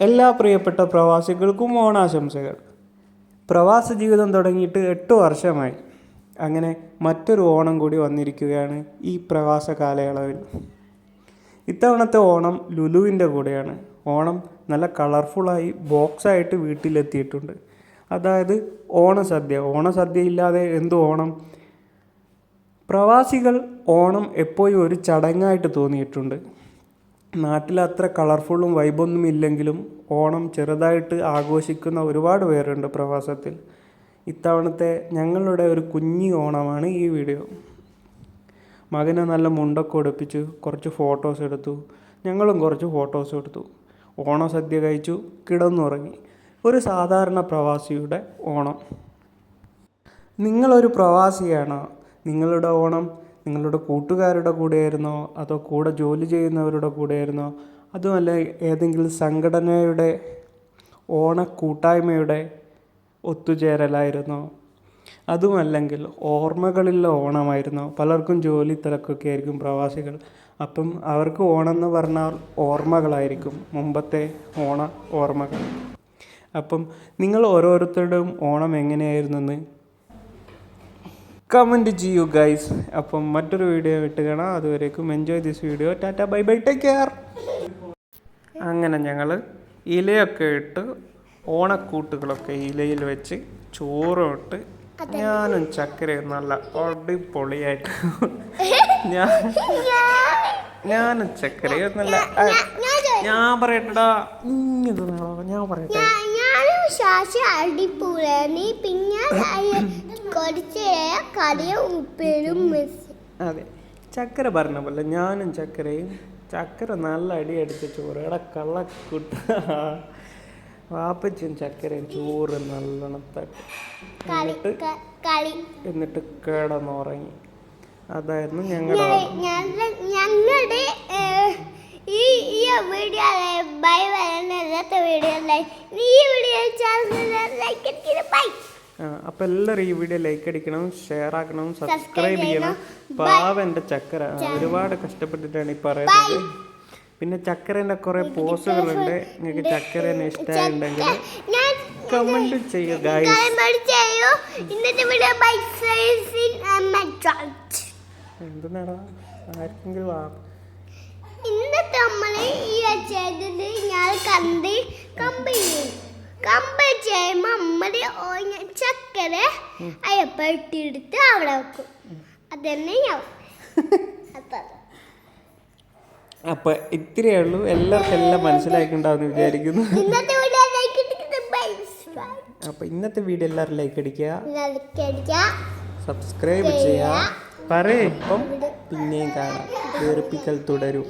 എല്ലാ പ്രിയപ്പെട്ട പ്രവാസികൾക്കും ഓണാശംസകൾ. പ്രവാസ ജീവിതം തുടങ്ങിയിട്ട് എട്ട് വർഷമായി. അങ്ങനെ മറ്റൊരു ഓണം കൂടി വന്നിരിക്കുകയാണ് ഈ പ്രവാസ കാലയളവിൽ. ഇത്തവണത്തെ ഓണം ലുലുവിന്റെ കൂടെയാണ്. ഓണം നല്ല കളർഫുള്ളായി ബോക്സായിട്ട് വീട്ടിലെത്തിയിട്ടുണ്ട്. അതായത് ഓണസദ്യ. ഓണസദ്യ ഇല്ലാതെ എന്ത് ഓണം? പ്രവാസികൾ ഓണം എപ്പോഴും ഒരു ചടങ്ങായിട്ട് തോന്നിയിട്ടുണ്ട്. നാട്ടിൽ അത്ര കളർഫുള്ളും വൈബൊന്നും ഇല്ലെങ്കിലും ഓണം ചെറുതായിട്ട് ആഘോഷിക്കുന്ന ഒരുപാട് പേരുണ്ട് പ്രവാസത്തിൽ. ഇത്തവണത്തെ ഞങ്ങളുടെ ഒരു കുഞ്ഞി ഓണമാണ് ഈ വീഡിയോ മകനെ നല്ല മുണ്ടൊക്കെ ഉടുപ്പിച്ച് കുറച്ച് ഫോട്ടോസ് എടുത്തു. ഞങ്ങളും കുറച്ച് ഫോട്ടോസ് എടുത്തു. ഓണസദ്യ കഴിച്ചു കിടന്നുറങ്ങി. ഒരു സാധാരണ പ്രവാസിയുടെ ഓണം. നിങ്ങളൊരു പ്രവാസിയാണോ? നിങ്ങളുടെ ഓണം നിങ്ങളുടെ കൂട്ടുകാരുടെ കൂടെയായിരുന്നോ? അതോ കൂടെ ജോലി ചെയ്യുന്നവരുടെ കൂടെയായിരുന്നോ? അതുമല്ല ഏതെങ്കിലും സംഘടനയുടെ ഓണ കൂട്ടായ്മയുടെ ഒത്തുചേരലായിരുന്നോ? അതുമല്ലെങ്കിൽ ഓർമ്മകളിലെ ഓണമായിരുന്നു? പലർക്കും ജോലി തിരക്കൊക്കെ ആയിരിക്കും പ്രവാസികൾ. അപ്പം അവർക്ക് ഓണം എന്ന് പറഞ്ഞാൽ ഓർമ്മകളായിരിക്കും മുമ്പത്തെ ഓണ ഓർമ്മകൾ. അപ്പം നിങ്ങൾ ഓരോരുത്തരുടെയും ഓണം എങ്ങനെയായിരുന്നെന്ന് കമന്റ് ചെയ്യൂ ഗൈസ് അപ്പം മറ്റൊരു വീഡിയോ ഇട്ട് കാണാം. അതുവരേക്കും enjoy this video tata bye bye take care അങ്ങനെ ഞങ്ങൾ ഇലയൊക്കെ ഇട്ട് ഓണക്കൂട്ടുകളൊക്കെ ഇലയിൽ വെച്ച് ചോറോട്ട് ഇട്ട് ഞാനും ചക്കരയും നല്ല അടിപൊളിയായിട്ട് ഞാൻ ഞാനും ചക്കരയും നല്ല ഞാൻ പറയട്ടടാ. ഇങ്ങനെ ഞാൻ പറയട്ടെ. ഞാനും ശാശി അടിപൊളിയാണ് പിന്നെ കുറച്ച് കറിയും ഉപ്പേരും മിസ് അതെ. ചക്കര പറഞ്ഞ പോലെ ഞാനും ചക്കരയും ചക്കര നല്ല അടി അടിച്ച ചോറ്. എടാ കള്ളക്കുട്ട. വാപ്പച്ചും ചക്കരയും ചോറ് നല്ലോണം തട്ടി. എന്നിട്ട് എന്നിട്ട് കിടന്നുറങ്ങി. അതായിരുന്നു ഞങ്ങളുടെ ഞങ്ങളുടെ ഈ ഈ വീഡിയോ ബൈ വരുന്ന വീഡിയോ ഈ വീഡിയോ ചാനൽ ലൈക്ക് ബൈ ആ, അപ്പൊ എല്ലാവരും ഈ വീഡിയോ ലൈക്ക് അടിക്കണം ഷെയർ ആക്കണം സബ്സ്ക്രൈബ് ചെയ്യണം. പാവന്റെ പാവ എന്റെ ചക്കര ഒരുപാട് കഷ്ടപ്പെട്ടിട്ടാണ് ഈ പറയുന്നത്. പിന്നെ ചക്കരേന്റെ കുറെ പോസ്റ്റുകളുണ്ട്. നിങ്ങൾക്ക് ചക്കരേനെ ഇഷ്ടമായിട്ടുണ്ടെങ്കിൽ കമന്റ് ചെയ്യൂ ഇന്നത്തെ എന്തിനാടാ? ആർക്കെങ്കിലും ഇന്നത്തെ നമ്മൾ ഈ ചെയ്തത് ഞാൻ കണ്ട് കമ്പ് ചെയ്യും കമ്പ് ചെയ്യുമ്പോൾ നമ്മൾ ചക്കര അയപ്പട്ടിയെടുത്ത് അവിടെ വെക്കും. അതന്നെ ഞാൻ. അപ്പൊ ഇത്രയേ ഉള്ളൂ. എല്ലാവർക്കും എല്ലാം മനസ്സിലാക്കിണ്ടാവുന്ന വിചാരിക്കുന്നു. അപ്പൊ ഇന്നത്തെ വീഡിയോ എല്ലാവരും ലൈക്ക് അടിക്കുക. സബ്സ്ക്രൈബ് ചെയ്യുക. പറയേ. ഇപ്പം പിന്നെയും കാണാം. വേർപ്പിക്കൽ തുടരും.